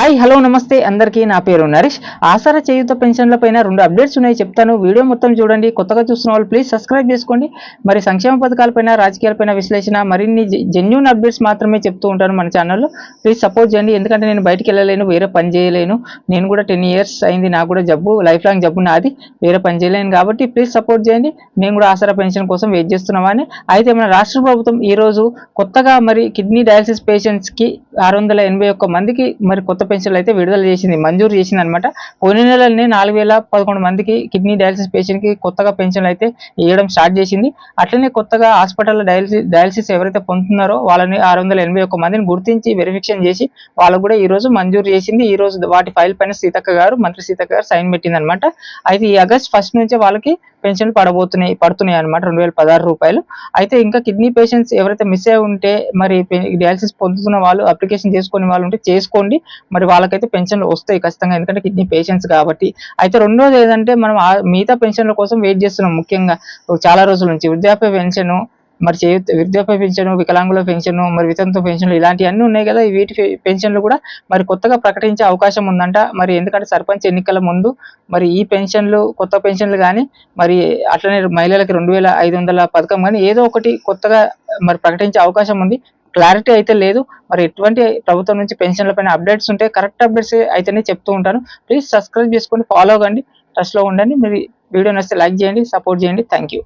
Hi hello నమస్తే. అందరికీ నా పేరు నరేష్. ఆసరా చేయుత పెన్షన్ల పైన రెండు అప్డేట్స్ ఉన్నాయి చెప్తాను. వీడియో మొత్తం చూడండి. కొత్తగా చూస్తున్న వాళ్ళు ప్లీజ్ సబ్స్క్రైబ్ చేసుకోండి. మరి సంక్షేమ పథకాలపైన రాజకీయాలపైన విశ్లేషణ మరిన్ని జెన్యున్ అప్డేట్స్ మాత్రమే చెప్తూ ఉంటాను మన ఛానల్లో ప్లీజ్ సపోర్ట్ చేయండి. ఎందుకంటే నేను బయటికి వెళ్ళలేను వేరే పని చేయలేను. నేను కూడా టెన్ ఇయర్స్ అయింది నాకు కూడా జబ్బు లైఫ్ లాంగ్ జబ్బు నాది. వేరే పని చేయలేను కాబట్టి ప్లీజ్ సపోర్ట్ చేయండి. నేను కూడా ఆసరా పెన్షన్ కోసం వెయిట్ చేస్తున్నామని. అయితే మన రాష్ట్ర ప్రభుత్వం ఈరోజు కొత్తగా మరి కిడ్నీ డయాలసిస్ పేషెంట్స్కి ఆరు వందల ఎనభై ఒక్క మందికి మరి కొత్త పెన్షన్లు అయితే విడుదల చేసింది. మంజూరు చేసింది అనమాట పోయిన నెలనే నాలుగు వేల పదకొండు మందికి కిడ్నీ డయాలసిస్ పేషెంట్కి కొత్తగా పెన్షన్లు అయితే ఇవ్వడం స్టార్ట్ చేసింది. అట్లనే కొత్తగా హాస్పిటల్లో డయాలసిస్ డయాలసిస్ ఎవరైతే పొందుతున్నారో వాళ్ళని ఆరు వందల ఎనభై ఒక్క మందిని గుర్తించి వెరిఫికేషన్ చేసి వాళ్ళకు కూడా ఈ రోజు మంజూరు చేసింది. ఈ రోజు వాటి ఫైల్ పైన సీతక్క గారు మంత్రి సీతక్క గారు సైన్ పెట్టింది అనమాట అయితే ఈ ఆగస్ట్ ఫస్ట్ నుంచే వాళ్ళకి పెన్షన్ పడబోతున్నాయి పడుతున్నాయి అనమాట రెండు వేల పదహారు రూపాయలు. అయితే ఇంకా కిడ్నీ పేషెంట్స్ ఎవరైతే మిస్ అయి ఉంటే మరి డయాలసిస్ పొందుతున్న వాళ్ళు అప్లికేషన్ చేసుకునే వాళ్ళు ఉంటే చేసుకోండి. మరి వాళ్ళకైతే పెన్షన్లు వస్తాయి ఖచ్చితంగా ఎందుకంటే కిడ్నీ పేషెంట్స్ కాబట్టి. అయితే రెండోది ఏదంటే మనం మిగతా పెన్షన్ల కోసం వెయిట్ చేస్తున్నాం ముఖ్యంగా. చాలా రోజుల నుంచి. వృద్ధాప్య పెన్షన్ మరి చేయ వృద్ధాప్య పెన్షన్ వికలాంగుల పెన్షన్ మరి వితంతు పెన్షన్లు ఇలాంటివన్నీ ఉన్నాయి కదా. వీటి పెన్షన్లు కూడా మరి కొత్తగా ప్రకటించే అవకాశం ఉందంట. మరి ఎందుకంటే సర్పంచ్ ఎన్నికల ముందు మరి ఈ పెన్షన్లు కొత్త పెన్షన్లు కానీ మరి అట్లనే మహిళలకు రెండు వేల ఐదు వందల పథకం కానీ ఏదో ఒకటి కొత్తగా మరి ప్రకటించే అవకాశం ఉంది. క్లారిటీ అయితే లేదు. మరి ఎటువంటి ప్రభుత్వం నుంచి పెన్షన్ల పైన అప్డేట్స్ ఉంటే కరెక్ట్ అప్డేట్స్ అయితేనే చెప్తూ ఉంటాను. ప్లీజ్ సబ్స్క్రైబ్ చేసుకొని ఫాలో అవ్వండి. ట్రస్ట్లో ఉండండి. మీరు వీడియో నచ్చితే లైక్ చేయండి సపోర్ట్ చేయండి. Thank you.